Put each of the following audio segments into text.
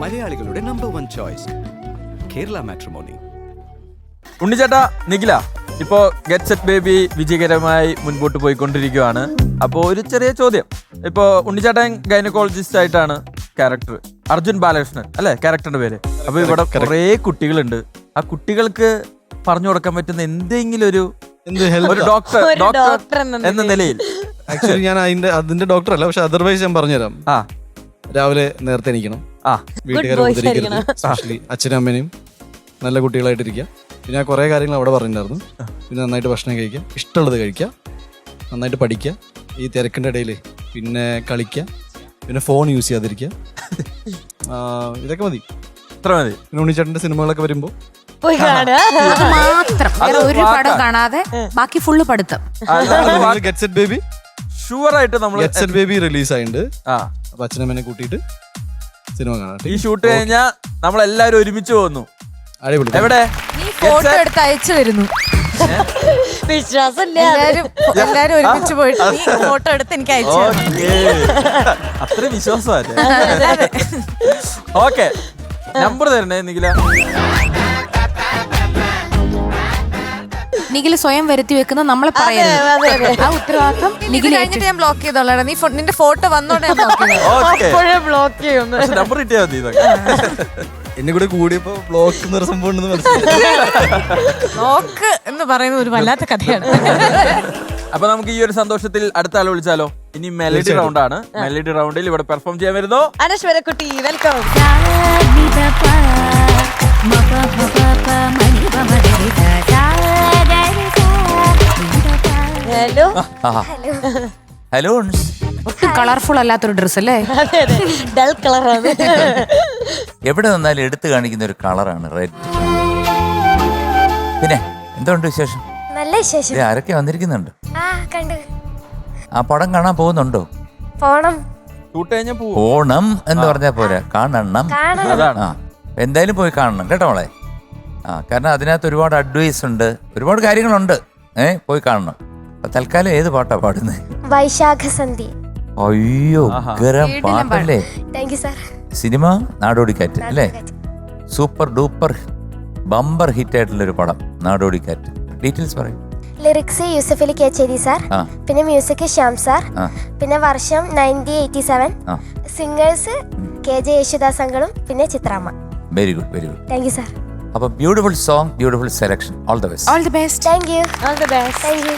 മലയാളികളുടെ number one choice Kerala matrimony ഉണ്ണിച്ചേട്ടാ Nikhila ഇപ്പോ get set baby വിജയകരമായി മുൻപോട്ട് പോയിക്കൊണ്ടിരിക്കുകയാണ്. അപ്പോൾ ഒരു ചെറിയ ചോദ്യം. ഇപ്പോ ഉണ്ണിച്ചേട്ടൻ ഗൈനക്കോളജിസ്റ്റ് ആയിട്ടാണ് ക്യാരക്ടർ അർജുൻ ബാലകൃഷ്ണൻ അല്ലെ? ക്യാരക്ടറിന്റെ പേര്. അപ്പൊ ഇവിടെ കുറേ കുട്ടികളുണ്ട്. ആ കുട്ടികൾക്ക് പറഞ്ഞു കൊടുക്കാൻ പറ്റുന്ന എന്തെങ്കിലും ഒരു എന്ത് ഒരു ഡോക്ടർ ഡോക്ടർ എന്ന നിലയിൽ. ആക്ച്വലി ഞാൻ അതിന്റെ അതിന്റെ ഡോക്ടർ അല്ല പക്ഷെ അതർവൈസ് ഞാൻ പറഞ്ഞുതരാം. ആ. രാവിലെ നേരത്തെ എണീക്കണം. ആ വീട്ടുകാരെ ഉപദ്രവിക്കരുത്. സ്പെഷ്യലി അച്ഛനും അമ്മേനെയും നല്ല കുട്ടികളായിട്ടിരിക്കുക. പിന്നെ ഞാൻ കുറേ കാര്യങ്ങൾ അവിടെ പറഞ്ഞിട്ടുണ്ടായിരുന്നു. പിന്നെ നന്നായിട്ട് ഭക്ഷണം കഴിക്കുക ഇഷ്ടമുള്ളത് കഴിക്കുക നന്നായിട്ട് പഠിക്കുക ഈ തിരക്കിന്റെ ഇടയിൽ പിന്നെ കളിക്കുക പിന്നെ ഫോൺ യൂസ് ചെയ്യാതിരിക്കുക. ആ, ഇതൊക്കെ മതി. ഇത്ര മതി. പിന്നെ ഉണ്ണിച്ചേട്ടന്റെ സിനിമകളൊക്കെ വരുമ്പോൾ പോയി മാത്രം. വേറെ ഒരു പടം കാണാതെ ബാക്കി ഫുള്ള് പഠിത്തം. ഗെറ്റ് സെറ്റ് ബേബി ഷുവർ ആയിട്ട് നമ്മൾ ഗെറ്റ് സെറ്റ് ബേബി റിലീസ് ആയിട്ടുണ്ട്. ആ. അപ്പൊ അച്ഛനമ്മനെ കൂട്ടിയിട്ട് സിനിമ കാണാം ഈ ഷൂട്ട് കഴിഞ്ഞാ നമ്മളെല്ലാരും ഒരുമിച്ച് പോകുന്നു അടിപൊളി. എവിടെ? നീ ഫോട്ടോ എടുത്ത് അയച്ചു തരുന്നു. വിശ്വാസമില്ല. എല്ലാരും എല്ലാരും ഒരുമിച്ച് പോയിട്ട് നീ ഫോട്ടോ എടുത്ത് എനിക്ക് അയച്ചു. അത്ര വിശ്വാസമല്ലേ ഓക്കെ. നമ്പർ തരണേ നിഖില. നിഖിൽ സ്വയം വരുത്തി വെക്കുന്ന നമ്മളെ പറയരുത്. അതെ, അതെ. ആ ഉത്തരവാദിത്വം നിഖിൽ കഴിഞ്ഞിട്ട് ഞാൻ ബ്ലോക്ക് ചെയ്തോളാം. നീ ഫോ- നിന്റെ ഫോട്ടോ വന്നോടെ ബ്ലോക്ക് ചെയ്യുന്നു. നമ്പർ കിട്ടിയാ മതി എന്നെ കൂടെ കൂടിയപ്പോ ബ്ലോക്ക് എന്നൊരു സംഭവം ഉണ്ടെന്ന് മനസ്സിലായി. ബ്ലോക്ക് എന്ന് പറയുന്നത് ഒരു വല്ലാത്ത കഥയാണ്. അപ്പൊ നമുക്ക് ഈ ഒരു സന്തോഷത്തിൽ അടുത്ത ആൾ വിളിച്ചാലോ? ഇനി മെലഡി. റൗണ്ട് ആണ്. മെലഡി റൗണ്ടിൽ ഇവിടെ പെർഫോം ചെയ്യാൻ വരുന്നു. അനശ്വരക്കുട്ടി വെൽക്കം ഹലോ ഹലോ ഒട്ടും കളർഫുൾ അല്ലാത്തൊരു ഡ്രസ് അല്ലേ? ഡൽ അതെ. ഡൾ കളറാണ് എവിടെ നിന്നാലും എടുത്തു കാണിക്കുന്ന ഒരു കളറാണ് റെഡ് പിന്നെ എന്തുണ്ട് വിശേഷം? നല്ല വിശേഷം. ആരൊക്കെ വന്നിരിക്കുന്നുണ്ട്. ആ കണ്ടു. ആ പടം കാണാൻ പോകുന്നുണ്ടോ? പോണം. ഷൂട്ട് കഴിഞ്ഞാൽ പോവും? ഓണം എന്ന് പറഞ്ഞാൽ പോരാ. കാണണം. കാണണം. അതാണ്. ആ എന്തായാലും പോയി കാണണം. കേട്ടോ മോളെ? ആ കാരണം അതിനകത്ത് ഒരുപാട് അഡ്വൈസ് ഉണ്ട്. ഒരുപാട് കാര്യങ്ങളുണ്ട്. ഏ പോയി കാണണം. തൽക്കാലം ഏത് പാട്ടാ പാടുന്നത് വൈശാഖ സന്ധി അയ്യോ. ഉഗ്രം പാട്ടല്ലേ? Thank you sir cinema Nadodikkattu അല്ലേ? സൂപ്പർ ഡൂപ്പർ ബമ്പർ ഹിറ്റ് ആയിട്ടുള്ള ഒരു പടം നാടോടിക്കാറ്റ്. ഡീറ്റെയിൽസ് പറയും. Lyrics Yusuf Ali Kechery sir. പിന്നെ മ്യൂസിക് ശ്യാം സാർ. പിന്നെ വർഷം ninety eighty seven. Singers K J Yesudas അങ്കളും പിന്നെ ചിത്രാമ്മ. Very good very good thank you sir അപ്പൊ beautiful song beautiful selection. All the best all the best thank you all the best thank you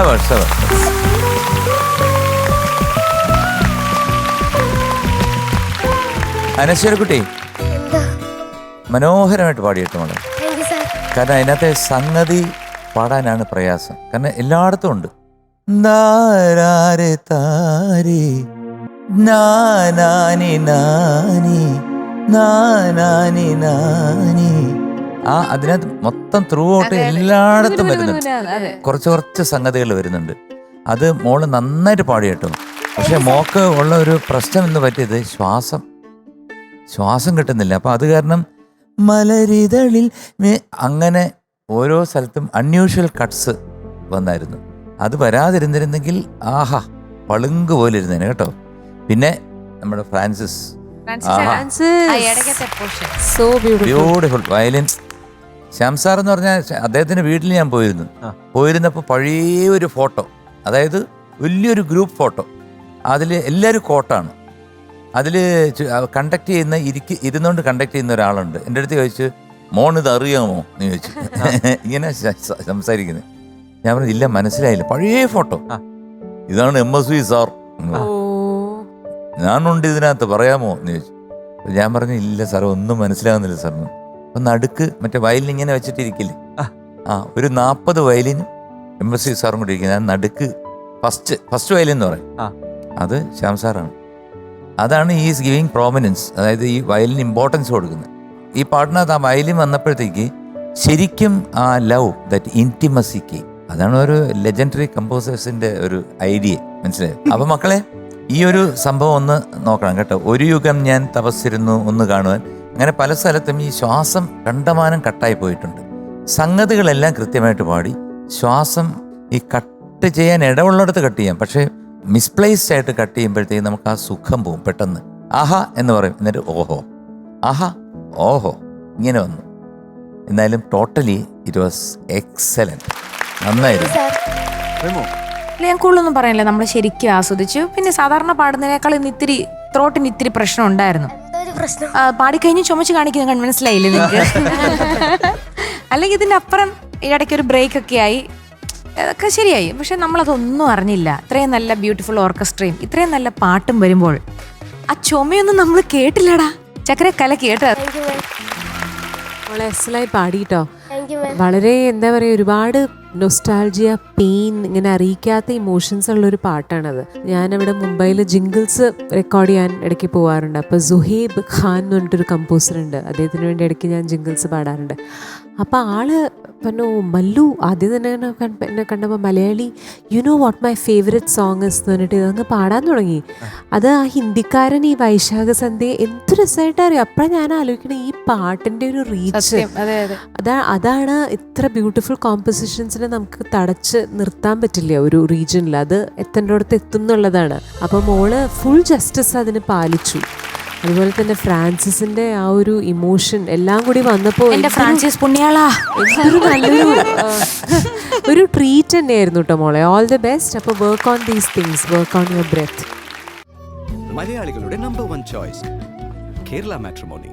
ശാബാഷ്, sever. അനശ്വരക്കുട്ടി മനോഹരമായിട്ട് പാടിയിട്ട് മോളെ. കാരണം അതിനകത്തെ സംഗതി പാടാനാണ് പ്രയാസം. കാരണം എല്ലായിടത്തും ഉണ്ട്. നാരാരെ താരി നാനാനി നാനി നാനാനി നാനി. ആ അതിനകത്ത് മൊത്തം ത്രൂ ഔട്ട് എല്ലായിടത്തും വരുന്നുണ്ട്. കുറച്ച് കുറച്ച് സംഗതികൾ വരുന്നുണ്ട്. അത് മോൾ നന്നായിട്ട് പാടി കേട്ടോ പക്ഷെ മോക്ക് ഉള്ള ഒരു പ്രശ്നം എന്ന് പറ്റിയത് ശ്വാസം. ശ്വാസം കിട്ടുന്നില്ല. അപ്പൊ അത് കാരണം മലരിതളിൽ അങ്ങനെ ഓരോ സ്ഥലത്തും അൺയൂഷ്വൽ കട്ട്സ് വന്നായിരുന്നു. അത് വരാതിരുന്നിരുന്നെങ്കിൽ ആഹാ പളുങ്ക് പോലെ ഇരുന്നേനെ കേട്ടോ. പിന്നെ നമ്മുടെ Francis. So beautiful beautiful violin Shyam sir എന്ന് പറഞ്ഞാൽ അദ്ദേഹത്തിന്റെ വീട്ടിൽ ഞാൻ പോയിരുന്നു. പോയിരുന്നപ്പോൾ പഴയ ഒരു ഫോട്ടോ അതായത് വലിയൊരു ഗ്രൂപ്പ് ഫോട്ടോ. അതിൽ എല്ലാവരും കോട്ടാണ്. അതിൽ കണ്ടക്ട് ചെയ്യുന്ന ഇരിക്ക് ഇരുന്നുകൊണ്ട് കണ്ടക്ട് ചെയ്യുന്ന ഒരാളുണ്ട്. എന്റെ അടുത്ത് ചോദിച്ചു മോൺ ഇത് അറിയാമോ? എന്ന് ചോദിച്ചു. ഇങ്ങനെ സംസാരിക്കുന്നത് ഞാൻ പറഞ്ഞു ഇല്ല മനസ്സിലായില്ല. പഴയ ഫോട്ടോ. ഇതാണ് എം എസ് വി സാർ. ഞാനുണ്ട് ഇതിനകത്ത് പറയാമോ? എന്ന് ചോദിച്ചു. ഞാൻ പറഞ്ഞു ഇല്ല സാർ ഒന്നും മനസ്സിലാകുന്നില്ല സാർ ഒന്ന് നടുക്ക് മറ്റേ വയലിൻ ഇങ്ങനെ വെച്ചിട്ടിരിക്കില്ലേ? ആ. ഒരു നാൽപ്പത് വയലിനും എം എസ് സി സാറും കൂടി ഇരിക്കുന്നത് നടുക്ക് ഫസ്റ്റ് ഫസ്റ്റ് വയലിൻ എന്ന് പറയും. അത് ശ്യാം സാറാണ്. അതാണ് ഈസ് ഗിവിങ് പ്രോമിനൻസ് അതായത് ഈ വയലിന് ഇമ്പോർട്ടൻസ് കൊടുക്കുന്നത്. ഈ പാട്ടിനകത്ത് ആ വയലിൻ വന്നപ്പോഴത്തേക്ക് ശരിക്കും ആ ലവ് ദറ്റ് ഇന്റിമസിക്ക് അതാണ് ഒരു ലെജൻഡറി കമ്പോസേഴ്സിന്റെ ഒരു ഐഡിയ മനസ്സിലായോ? അപ്പൊ മക്കളെ ഈ ഒരു സംഭവം ഒന്ന് നോക്കണം കേട്ടോ. ഒരു യുഗം ഞാൻ തപസ്സിരുന്നു ഒന്ന് കാണുവാൻ. അങ്ങനെ പല സ്ഥലത്തും ഈ ശ്വാസം കണ്ടമാനം കട്ടായി പോയിട്ടുണ്ട്. സംഗതികളെല്ലാം കൃത്യമായിട്ട് പാടി. ശ്വാസം ഈ കട്ട് ചെയ്യാൻ ഇടവുള്ളിടത്ത് കട്ട് ചെയ്യാം. പക്ഷേ മിസ്പ്ലേസ്ഡ് ആയിട്ട് കട്ട് ചെയ്യുമ്പോഴത്തേക്ക് നമുക്ക് ആ സുഖം പോവും പെട്ടെന്ന്. ആഹാ എന്ന് പറയും. എന്നിട്ട് ഓഹോ. ആഹാ ഓഹോ. ഇങ്ങനെ വന്നു. എന്നാലും ടോട്ടലി ഇറ്റ് വാസ് എക്സലന്റ് നന്നായിരുന്നു. ഞാൻ കൂടുതലൊന്നും പറയാനില്ല നമ്മൾ ശരിക്കും ആസ്വദിച്ചു. പിന്നെ സാധാരണ പാടുന്നതിനേക്കാൾ ഇന്ന് ഇത്തിരി ത്രോട്ടിന് ഇത്തിരി പ്രശ്നം ഉണ്ടായിരുന്നു. പ്രശ്നം. പാടിക്കഴിഞ്ഞ് ചുമച്ച് കാണിക്കുന്ന മനസ്സിലായില്ലേ നിങ്ങൾക്ക് അല്ലെങ്കിൽ ഇതിന്റെ അപ്പുറം ഇടയ്ക്ക് ഒരു ബ്രേക്ക് ഒക്കെ ആയി. അതൊക്കെ ശരിയായി. പക്ഷെ നമ്മളതൊന്നും അറിഞ്ഞില്ല. ഇത്രയും നല്ല ബ്യൂട്ടിഫുൾ ഓർക്കസ്ട്രയും ഇത്രയും നല്ല പാട്ടും വരുമ്പോൾ ആ ചുമയൊന്നും നമ്മൾ കേട്ടില്ലടാ. ചക്കര കല കേട്ട. മോളെ അസലായി മാം വളരെ എന്താ പറയുക ഒരുപാട് നൊസ്റ്റാൾജിയ പെയിൻ ഇങ്ങനെ അറിയിക്കാത്ത ഇമോഷൻസ് ഉള്ളൊരു പാട്ടാണത്. ഞാനവിടെ മുംബൈയിൽ ജിംഗിൾസ് റെക്കോർഡ് ചെയ്യാൻ ഇടയ്ക്ക് പോകാറുണ്ട് അപ്പോൾ സുഹേബ് ഖാൻ എന്ന് പറഞ്ഞിട്ടൊരു കമ്പോസർ ഉണ്ട്. അദ്ദേഹത്തിന് വേണ്ടി ഇടയ്ക്ക് ഞാൻ ജിംഗിൾസ് പാടാറുണ്ട്. അപ്പോൾ ആൾ പറഞ്ഞു മല്ലു ആദ്യം തന്നെ എന്നെ കണ്ട- കണ്ടപ്പോൾ Malayali you know what my favourite song എന്ന് പറഞ്ഞിട്ട് ഇതങ്ങ് പാടാൻ തുടങ്ങി. അത് ആ ഹിന്ദിക്കാരൻ ഈ വൈശാഖ സന്ധ്യ എന്ത് രസമായിട്ട് അറിയാം? അപ്പോഴാണ് ഞാൻ ആലോചിക്കണേ ഈ പാട്ടിന്റെ ഒരു റീച്ച് അതെ അതെ. അതാ അതാണ് ഇത്ര ബ്യൂട്ടിഫുൾ കോമ്പോസിഷൻസിനെ നമുക്ക് തടച്ച് നിർത്താൻ പറ്റില്ല ഒരു റീജിയനിൽ അത് എത്തേണ്ടടുത്ത് എത്തും എന്നുള്ളതാണ്. അപ്പോൾ മോൾ ഫുൾ ജസ്റ്റിസ് അതിന് പാലിച്ചു. അതുപോലെ തന്നെ ഫ്രാൻസിസിന്റെ ആ ഒരു ഇമോഷൻ എല്ലാം കൂടി വന്നപ്പോൾ ഫ്രാൻസിസ് പുണ്യാളാ. എന്തൊരു നല്ലൊരു ഒരു ട്രീറ്റ് തന്നെയായിരുന്നു കേട്ടോ മോളെ. ഓൾ ദി ബെസ്റ്റ് അപ്പോൾ work on these things work on your breath മലയാളികളുടെ number one choice Kerala matrimony